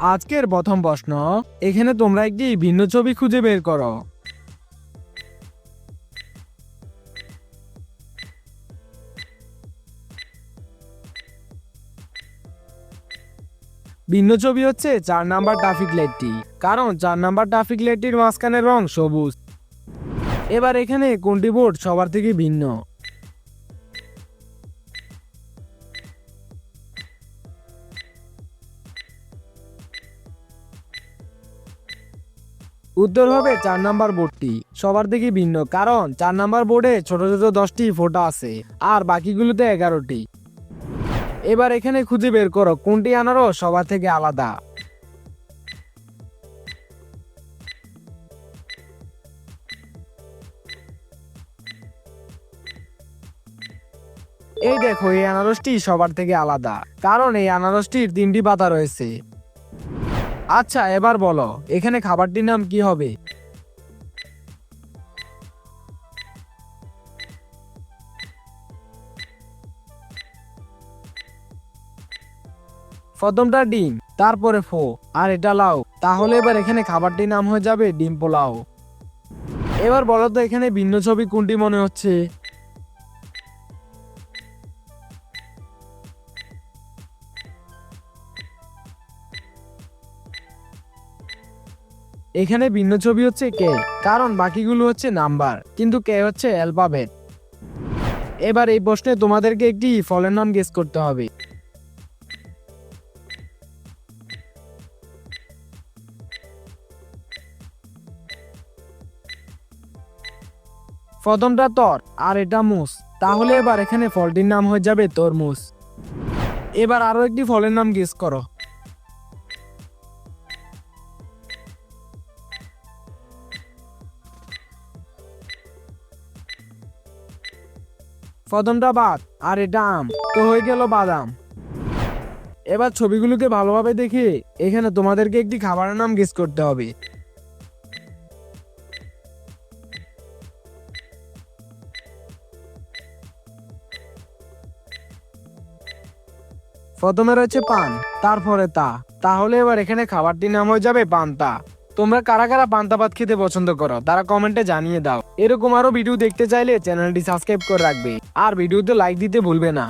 আজকের প্রথম প্রশ্ন, এখানে তোমরা একটি ভিন্ন ছবি খুঁজে বের করো। ভিন্ন ছবি হচ্ছে চার নাম্বার ট্রাফিক লাইটটি, কারণ চার নাম্বার ট্রাফিক লাইটটির মাঝখানের রং সবুজ। এবার এখানে কোনটি বোর্ড সবার থেকে ভিন্ন? উত্তর হবে চার নাম্বার বোর্ডটি। সবার থেকে ভিন্ন, কারণ চার নাম্বার বোর্ডে ছোট ছোট দশটি ফোটা আছে, আর বাকিগুলোতে এগারোটি। এবার এখানে খুঁজে বের করো, কোনটি আনারস সবার থেকে আলাদা। এই দেখো, এই আনারসটি সবার থেকে আলাদা, কারণ এই আনারসটির তিনটি পাতা রয়েছে। আচ্ছা এবার বলো, এখানে খাবারটির নাম কি হবে? প্রথমটা ডিম, তারপরে ফো, আর এটা লাও তাহলে এবার এখানে খাবারটির নাম হয়ে যাবে ডিম পোলাও। এবার বলো তো, এখানে ভিন্ন ছবি কোনটি মনে হচ্ছে? এখানে ভিন্ন ছবি হচ্ছে কে কারণ বাকিগুলো হচ্ছে নাম্বার, কিন্তু কে হচ্ছে অ্যালফাবেট এবার এই প্রশ্নে তোমাদেরকে একটি ফলের নাম গেস করতে হবে। প্রথমটা তর, আর এটা মুস। তাহলে এবার এখানে ফলটির নাম হয়ে যাবে তরমুজ। এবার আরও একটি ফলের নাম গেস করো। প্রথমটা বাদ আর এটা আম। তো হয়ে গেল বাদাম। এবার ছবিগুলোকে ভালোভাবে দেখে এখানে তোমাদেরকে একটি খাবারের নাম গেস করতে হবে। প্রথমে রয়েছে পান, তারপরে তা। তাহলে এবার এখানে খাবারটির নাম হয়ে যাবে পান্তা। তোমরা কারা কারা পান্তা ভাত খেতে পছন্দ করো, তারা কমেন্টে জানিয়ে দাও। এরকম আরও ভিডিও দেখতে চাইলে চ্যানেলটি সাবস্ক্রাইব করে রাখবে। আর ভিডিওতে লাইক দিতে ভুলবে না।